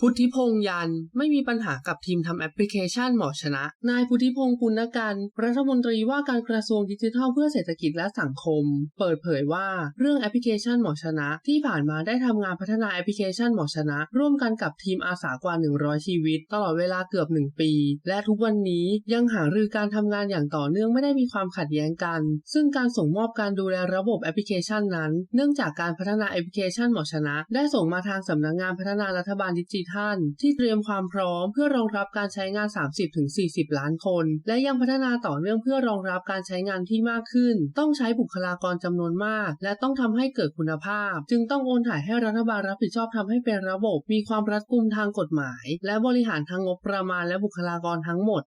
พุทธิพงษ์ยัน ไม่มีปัญหากับทีมทำแอปพลิเคชันหมอชนะ นายพุทธิพงษ์ปุณกัน รัฐมนตรีว่าการกระทรวงดิจิทัลเพื่อเศรษฐกิจและสังคม เปิดเผยว่าเรื่องแอปพลิเคชันหมอชนะ ที่ผ่านมาได้ทำงานพัฒนาแอปพลิเคชันหมอชนะ ร่วมกันกับทีมอาสากว่า 100 ชีวิต ตลอดเวลาเกือบ 1 ปี และทุกวันนี้ยังหารือการทำงานอย่างต่อเนื่องไม่ได้มีความขัดแย้งกัน ซึ่งการส่งมอบการดูแลระบบแอปพลิเคชันนั้น เนื่องจากการพัฒนาแอปพลิเคชันหมอชนะ ได้ส่งมาทางสำนักงานพัฒนารัฐบาลดิจิท่าน ที่เตรียมความพร้อมเพื่อรองรับการใช้งาน 30-40 ล้านคน และยังพัฒนาต่อเนื่องเพื่อรองรับการใช้งานที่มากขึ้น ต้องใช้บุคลากรจำนวนมาก และต้องทำให้เกิดคุณภาพ จึงต้องโอนถ่ายให้รัฐบาลรับผิดชอบทำให้เป็นระบบ มีความรัดกุมทางกฎหมาย และบริหารทางงบประมาณและบุคลากรทั้งหมด